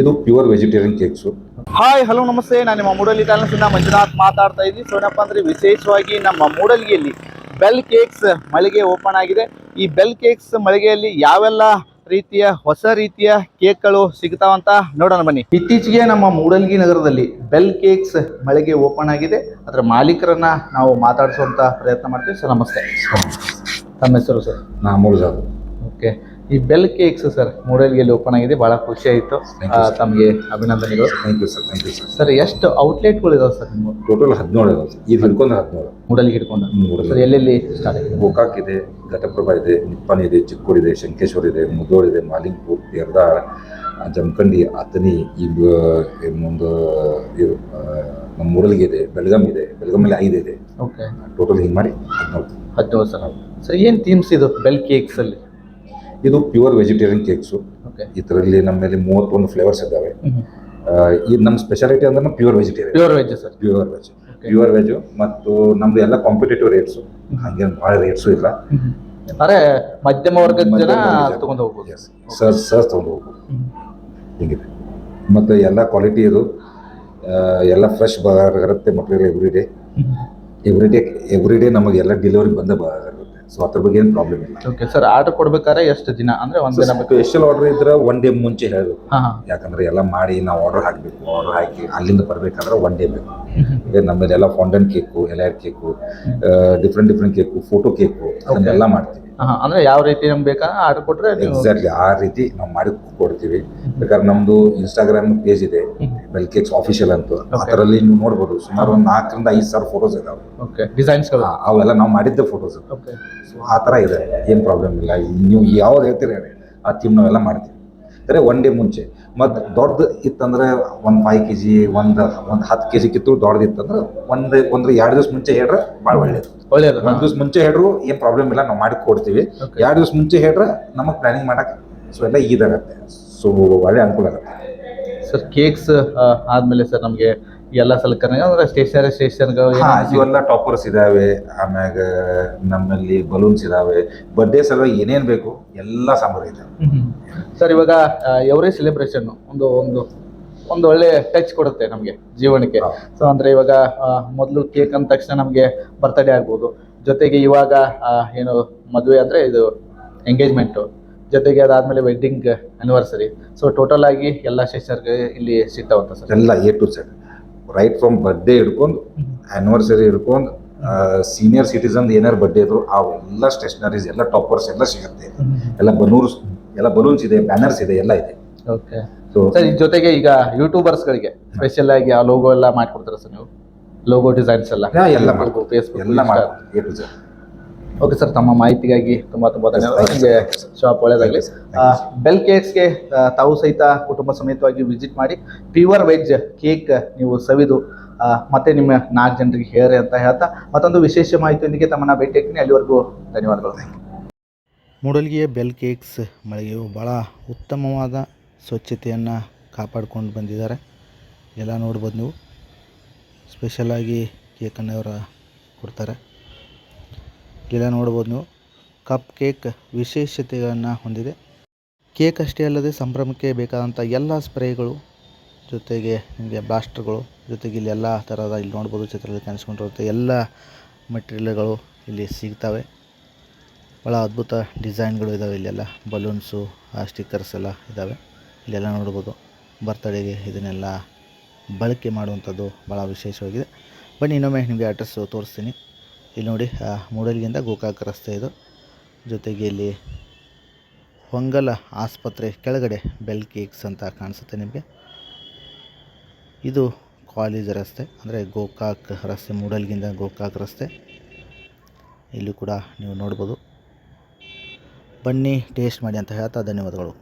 ಇದು pure vegetarian cakes hi hello ನಮಸ್ತೆ. ನಾನು ನಿಮ್ಮ ಮೂಡಲ್ಗಿ ಟ್ಯಾಲೆನ್ಸಿಂದ ಮಂಜುನಾಥ್ ಮಾತಾಡ್ತಾ ಇದ್ದೀನಿ. ಸೊ ಏನಪ್ಪ ಅಂದ್ರೆ ವಿಶೇಷವಾಗಿ ನಮ್ಮ ಮೂಡಲ್ಗಿಯಲ್ಲಿ ಬೆಲ್ ಕೇಕ್ಸ್ ಮಳಿಗೆ ಓಪನ್ ಆಗಿದೆ. ಈ ಬೆಲ್ ಕೇಕ್ಸ್ ಮಳಿಗೆಯಲ್ಲಿ ಯಾವೆಲ್ಲ ರೀತಿಯ ಹೊಸ ರೀತಿಯ ಕೇಕ್ಗಳು ಸಿಗ್ತಾವಂತ ನೋಡೋಣ ಬನ್ನಿ. ಇತ್ತೀಚೆಗೆ ನಮ್ಮ ಮೂಡಲ್ಗಿ ನಗರದಲ್ಲಿ ಬೆಲ್ ಕೇಕ್ಸ್ ಮಳಿಗೆ ಓಪನ್ ಆಗಿದೆ. ಅದರ ಮಾಲೀಕರನ್ನ ನಾವು ಮಾತಾಡಿಸುವಂತ ಪ್ರಯತ್ನ ಮಾಡ್ತೀವಿ. ಸರ್ ನಮಸ್ತೆ. ತಮ್ಮ ಹೆಸರು ಸರ್? ನಾ ಮೂಲ ಓಕೆ ಈ ಬೆಲ್ ಕೇಕ್ಸ್ ಸರ್ ಮೂಡಲ್ಗೆಲ್ಲಿ ಓಪನ್ ಆಗಿದೆ ಬಹಳ ಖುಷಿ ಆಯಿತು. ತಮಗೆ ಅಭಿನಂದನೆಗಳು. Thank you sir thank you sir sir ಎಷ್ಟು ಔಟ್ಲೆಟ್ಗಳು ಇದಾವೆ ಸರ್ ನಿಮ್ಮ ಟೋಟಲ್ ಹದಿನೇಳು ಇದಾವೆ ಸರ್. ಇದು ಹಿಡ್ಕೊಂಡು ಹದಿನೇಳು. ಮೂಡಲ್ಗೆ ಹಿಡ್ಕೊಂಡು. ಸರ್ ಎಲ್ಲೆಲ್ಲಿ ಸ್ಟಾರ್ಟ್ ಆಗಿದೆ? ಗೋಕಾಕ್ ಇದೆ ಘಟಪ್ರಭಾ ಇದೆ ನಿಪ್ಪಾಣಿ ಇದೆ ಚಿಕ್ಕೋಡಿ ಇದೆ ಶಂಕೇಶ್ವರ ಇದೆ ಮುದೋಳ್ ಇದೆ ಮಾಲಿಂಗ್ಪುರ್ ಯರ್ದಾಳ್ ಆ, ಜಮಖಂಡಿ ಅತನಿ ಈ ಆ, ನಮ್ಮ ಮೂಡಲ್ಗೆ ಇದೆ ಬೆಳಗಾಂ ಇದೆ ಬೆಳಗಾಮಲ್ಲಿ ಐದು ಇದೆ. ಓಕೆ ಟೋಟಲ್ ಹಿಂಗೆ ಮಾಡಿ ಹದಿನೇಳು. ಹದಿನೇಳು ಸರ್. ಸರ್ ಏನು ಥೀಮ್ಸ್ ಇದು ಬೆಲ್ ಕೇಕ್ಸ್ ಅಲ್ಲಿ ಇದು ಪ್ಯೂರ್ ವೆಜಿಟೇರಿಯನ್ ಕೇಕ್ಸು ಓಕೆ ಇದರಲ್ಲಿ ನಮ್ಮಲ್ಲಿ ಮೂವತ್ತೊಂದು ಫ್ಲೇವರ್ಸ್ ಇದ್ದಾವೆ. ಇದು ನಮ್ಮ ಸ್ಪೆಷಾಲಿಟಿ ಅಂದ್ರೆ pure vegetarian pure veg sir pure veg. Pure veg ಮತ್ತು ನಮ್ದು ಎಲ್ಲ ಕಾಂಪಿಟೇಟಿವ್ ರೇಟ್ಸು ಹಂಗೇನು ಭಾಳ ರೇಟ್ಸು ಇಲ್ಲ. ಅರೆ ಮಧ್ಯಮ ವರ್ಗದ ಜನ ತಗೊಂಡು ಹೋಗ್ಬೋದು. ಸರ್ ಸರ್ ತೊಗೊಂಡು ಹೋಗ್ಬೋದು. ಹಿಂಗಿದೆ. ಮತ್ತು ಎಲ್ಲ ಕ್ವಾಲಿಟಿ ಇದು. ಎಲ್ಲ ಫ್ರೆಶ್ ಬರುತ್ತೆ ಮಕ್ಕಳಿಗೆ every day every day every day ನಮಗೆ ಎಲ್ಲ ಡೆಲಿವರಿ ಬಂದೇ ಸೊ ಅದ್ರ ಬಗ್ಗೆ ಏನು ಪ್ರಾಬ್ಲಮ್ ಇಲ್ಲ. ಓಕೆ ಸರ್ ಆರ್ಡರ್ ಕೊಡ್ಬೇಕಾದ್ರೆ ಎಷ್ಟು ದಿನ? ಅಂದ್ರೆ ಒಂದ್ ದಿನ ಬೇಕು. ಸ್ಪೆಷಲ್ ಆರ್ಡರ್ ಇದ್ರೆ ಒನ್ ಡೇ ಮುಂಚೆ ಹೇಳಬೇಕು ಹಾ ಹಾ. ಯಾಕಂದ್ರೆ ಎಲ್ಲ ಮಾಡಿ ನಾವು ಆರ್ಡರ್ ಹಾಕಬೇಕು. ಆರ್ಡರ್ ಹಾಕಿ ಅಲ್ಲಿಂದ ಬರ್ಬೇಕಾದ್ರೆ ಒನ್ ಡೇ ಬೇಕು. ಈಗ ನಮ್ಮಲ್ಲಿ fondant cake layer cake different different cake photo cake ಅದನ್ನೆಲ್ಲ ಮಾಡ್ತೀವಿ. ಅಂದ್ರೆ ಯಾವ ರೀತಿ ನಮ್ಗೆ ಬೇಕಾ ಆರ್ಡರ್ ಕೊಟ್ರೆ ನೀವು ಎಕ್ಸಾಕ್ಟ್ಲಿ ಆ ರೀತಿ ನಾವು ಮಾಡಿ ಕೊಡ್ತೀವಿ. ಬೇಕಾದ್ರೆ ನಮ್ದು ಇನ್ಸ್ಟಾಗ್ರಾಮ್ ಪೇಜ್ ಇದೆ ಬೆಲ್ ಕೇಕ್ಸ್ ಆಫಿಷಿಯಲ್ ಅಂತ. ಅದರಲ್ಲಿ ನೀವು ನೋಡ್ಬೋದು ಸುಮಾರು ಒಂದು ನಾಲ್ಕರಿಂದ ಐದು ಸಾವಿರ ಫೋಟೋಸ್ ಇದಾವೆ. ಓಕೆ ಡಿಸೈನ್ಸ್ ಅವೆಲ್ಲ ನಾವು ಮಾಡಿದ್ದ ಫೋಟೋಸ್ ಓಕೆ ಸೊ ಆ ಥರ ಇದೆ ಏನು ಪ್ರಾಬ್ಲಮ್ ಇಲ್ಲ. ನೀವು ಯಾವ್ದು ಹೇಳ್ತೀರಿ ಹೇಳಿ ಆ ಥೀಮ್ ನಾವೆಲ್ಲ ಮಾಡ್ತೀವಿ. ಅಂದರೆ ಒನ್ ಡೇ ಮುಂಚೆ. ಮತ್ತು ದೊಡ್ಡದು ಇತ್ತಂದ್ರೆ ಒಂದು ಫೈವ್ ಕೆ ಜಿ ಒಂದು ಒಂದು ಹತ್ತು ಕೆ ಜಿ ಕಿತ್ತು ದೊಡ್ಡದಿತ್ತಂದ್ರೆ ಒಂದು ಒಂದು ಎರಡು ದಿವಸ ಮುಂಚೆ ಹೇಳ್ರೆ ಭಾಳ ಒಳ್ಳೇದು. ಒಳ್ಳೇದು. ಒಂದು ದಿವಸ ಮುಂಚೆ ಹೇಳ್ರು ಏನು ಪ್ರಾಬ್ಲಮ್ ಇಲ್ಲ ನಾವು ಮಾಡಿ ಕೊಡ್ತೀವಿ. ಎರಡು ದಿವಸ ಮುಂಚೆ ಹೇಳ್ರೆ ನಮಗೆ ಪ್ಲಾನಿಂಗ್ ಮಾಡಕ್ಕೆ ಸೊ ಎಲ್ಲ ಈದಾಗತ್ತೆ ಸೊ ಒಳ್ಳೆ ಅನುಕೂಲ ಆಗುತ್ತೆ. ಸರ್ ಕೇಕ್ಸ್ ಆದ್ಮೇಲೆ ಸರ್ ನಮಗೆ ಎಲ್ಲ ಸಲಕರಣೆ ಅಂದ್ರೆ ಸ್ಟೇಷನರಿ ಸ್ಟೇಷನ್ಗಳು ಇವೆಲ್ಲ ಟಾಪರ್ಸ್ ಇದಾವೆ ಆಮ್ಯಾಗ ನಮ್ಮಲ್ಲಿ ಬಲೂನ್ಸ್ ಇದಾವೆ. ಬರ್ಡೇ ಸಲುವಾಗಿ ಏನೇನು ಬೇಕು ಎಲ್ಲ ಸಾಂಬಾರು ಇದೆ ಸರ್ ಇವಾಗ ಎವ್ರಿ ಸೆಲೆಬ್ರೇಷನ್ ಒಂದು ಒಂದು ಒಂದು ಒಳ್ಳೆ ಟಚ್ ಕೊಡುತ್ತೆ ನಮಗೆ ಜೀವನಕ್ಕೆ. ಸೊ ಅಂದ್ರೆ ಇವಾಗ ಮೊದಲು ಕೇಕ್ ಅಂದ ತಕ್ಷಣ ನಮಗೆ ಬರ್ತಡೇ ಆಗ್ಬೋದು. ಜೊತೆಗೆ ಇವಾಗ ಏನು ಮದುವೆ ಅಂದ್ರೆ ಇದು ಎಂಗೇಜ್ಮೆಂಟು ಜೊತೆಗೆ ಅದಾದ್ಮೇಲೆ ವೆಡ್ಡಿಂಗ್ ಆನಿವರ್ಸರಿ ಸೊ ಟೋಟಲ್ ಆಗಿ ಎಲ್ಲ ಸ್ಟೇಷನರ್ಗೆ ಇಲ್ಲಿ ಸಿಗ್ತಾವಂತ ಸರ್ ಎಲ್ಲ A to set right from birthday ಹಿಡ್ಕೊಂಡು ಆ್ಯನಿವರ್ಸರಿ ಹಿಡ್ಕೊಂಡು ಸೀನಿಯರ್ ಸಿಟಿಸನ್ ಏನಾರು ಬರ್ಡೇ ಇದ್ರು ಆ ಎಲ್ಲ ಸ್ಟೇಷನರೀಸ್ ಎಲ್ಲ ಟಾಪರ್ಸ್ ಎಲ್ಲ ಸಿಗುತ್ತೆ. ಎಲ್ಲ ಬಲೂನ್ಸ್ ಎಲ್ಲ ಬಲೂನ್ಸ್ ಇದೆ ಬ್ಯಾನರ್ಸ್ ಇದೆ ಎಲ್ಲ ಇದೆ. ಓಕೆ ಸೊ ಸರ್ ಜೊತೆಗೆ ಈಗ ಯೂಟ್ಯೂಬರ್ಸ್ಗಳಿಗೆ ಸ್ಪೆಷಲ್ ಆಗಿ ಆ ಲೋಗೋ ಎಲ್ಲ ಮಾಡ್ಕೊಡ್ತಾರ ಸರ್ ನೀವು? ಲೋಗೋ ಡಿಸೈನ್ಸ್ ಎಲ್ಲ. ಎಲ್ಲ ಮಾಡ್ಬೋದು ಫೇಸ್ಬುಕ್ ಎಲ್ಲ ಓಕೆ ಸರ್ ತಮ್ಮ ಮಾಹಿತಿಗಾಗಿ ತುಂಬಾ ತುಂಬಾ ಧನ್ಯವಾದ ನಿಮಗೆ. ಶಾಪ್ ಒಳ್ಳೆಯದಾಗಲಿ sir. ಬೆಲ್ ಕೇಕ್ಸ್ಗೆ ತಾವು ಸಹಿತ ಕುಟುಂಬ ಸಮೇತವಾಗಿ ವಿಸಿಟ್ ಮಾಡಿ ಪ್ಯೂರ್ ವೆಜ್ ಕೇಕ್ ನೀವು ಸವಿದು ಮತ್ತೆ ನಿಮ್ಮ ನಾಲ್ಕು ಜನರಿಗೆ ಹೇಳಿ ಅಂತ ಹೇಳ್ತಾ ಮತ್ತೊಂದು ವಿಶೇಷ ಮಾಹಿತಿಯೊಂದಿಗೆ ತಮ್ಮನ್ನ ಭೇಟಿ ಆಗ್ತೀನಿ. ಅಲ್ಲಿವರೆಗೂ ಧನ್ಯವಾದಗಳು. ಮೂಡಲ್ಗಿಯ ಬೆಲ್ ಕೇಕ್ಸ್ ಮಳಿಗೆಯು ಭಾಳ ಉತ್ತಮವಾದ ಸ್ವಚ್ಛತೆಯನ್ನು ಕಾಪಾಡ್ಕೊಂಡು ಬಂದಿದ್ದಾರೆ. ಎಲ್ಲ ನೋಡ್ಬೋದು ನೀವು. ಸ್ಪೆಷಲಾಗಿ ಕೇಕನ್ನು ಅನ್ನೋರ ಕೊಡ್ತಾರೆ. ಎಲ್ಲ ನೋಡ್ಬೋದು ನೀವು. ಕಪ್ ಕೇಕ್ ವಿಶೇಷತೆಗಳನ್ನು ಹೊಂದಿದೆ. ಕೇಕ್ ಅಷ್ಟೇ ಅಲ್ಲದೆ ಸಂಭ್ರಮಕ್ಕೆ ಬೇಕಾದಂಥ ಎಲ್ಲ ಸ್ಪ್ರೇಗಳು ಜೊತೆಗೆ ನಿಮಗೆ ಬ್ಲಾಸ್ಟರ್ಗಳು ಜೊತೆಗೆ ಇಲ್ಲಿ ಎಲ್ಲ ಥರದ ಇಲ್ಲಿ ನೋಡ್ಬೋದು ಚಿತ್ರದಲ್ಲಿ ಕಾಣಿಸ್ಕೊಂಡಿರುತ್ತೆ ಎಲ್ಲ ಮೆಟೀರಿಯಲ್ಗಳು ಇಲ್ಲಿ ಸಿಗ್ತವೆ. ಭಾಳ ಅದ್ಭುತ ಡಿಸೈನ್ಗಳು ಇದ್ದಾವೆ ಇಲ್ಲೆಲ್ಲ. ಬಲೂನ್ಸು ಆ ಸ್ಟಿಕ್ಕರ್ಸ್ ಎಲ್ಲ ಇದ್ದಾವೆ ಇಲ್ಲೆಲ್ಲ ನೋಡ್ಬೋದು ಬರ್ತಡೇಗೆ ಇದನ್ನೆಲ್ಲ ಬಳಕೆ ಮಾಡುವಂಥದ್ದು ಭಾಳ ವಿಶೇಷವಾಗಿದೆ. ಬನ್ನಿ ಇನ್ನೊಮ್ಮೆ ನಿಮಗೆ ಅಡ್ರೆಸ್ಸು ತೋರಿಸ್ತೀನಿ. ಇಲ್ಲಿ ನೋಡಿ ಮೂಡಲ್ಗಿಂದ ಗೋಕಾಕ್ ರಸ್ತೆ ಇದು. ಜೊತೆಗೆ ಇಲ್ಲಿ ಹೊಂಗಲ ಆಸ್ಪತ್ರೆ ಕೆಳಗಡೆ ಬೆಲ್ ಕೇಕ್ಸ್ ಅಂತ ಕಾಣಿಸುತ್ತೆ ನಿಮಗೆ. ಇದು ಕಾಲೇಜ್ ರಸ್ತೆ, ಅಂದರೆ ಗೋಕಾಕ್ ರಸ್ತೆ, ಮೂಡಲ್ಗಿಂದ ಗೋಕಾಕ್ ರಸ್ತೆ. ಇಲ್ಲಿ ಕೂಡ ನೀವು ನೋಡ್ಬೋದು. ಬನ್ನಿ, ಟೇಸ್ಟ್ ಮಾಡಿ ಅಂತ ಹೇಳ್ತಾ ಧನ್ಯವಾದಗಳು.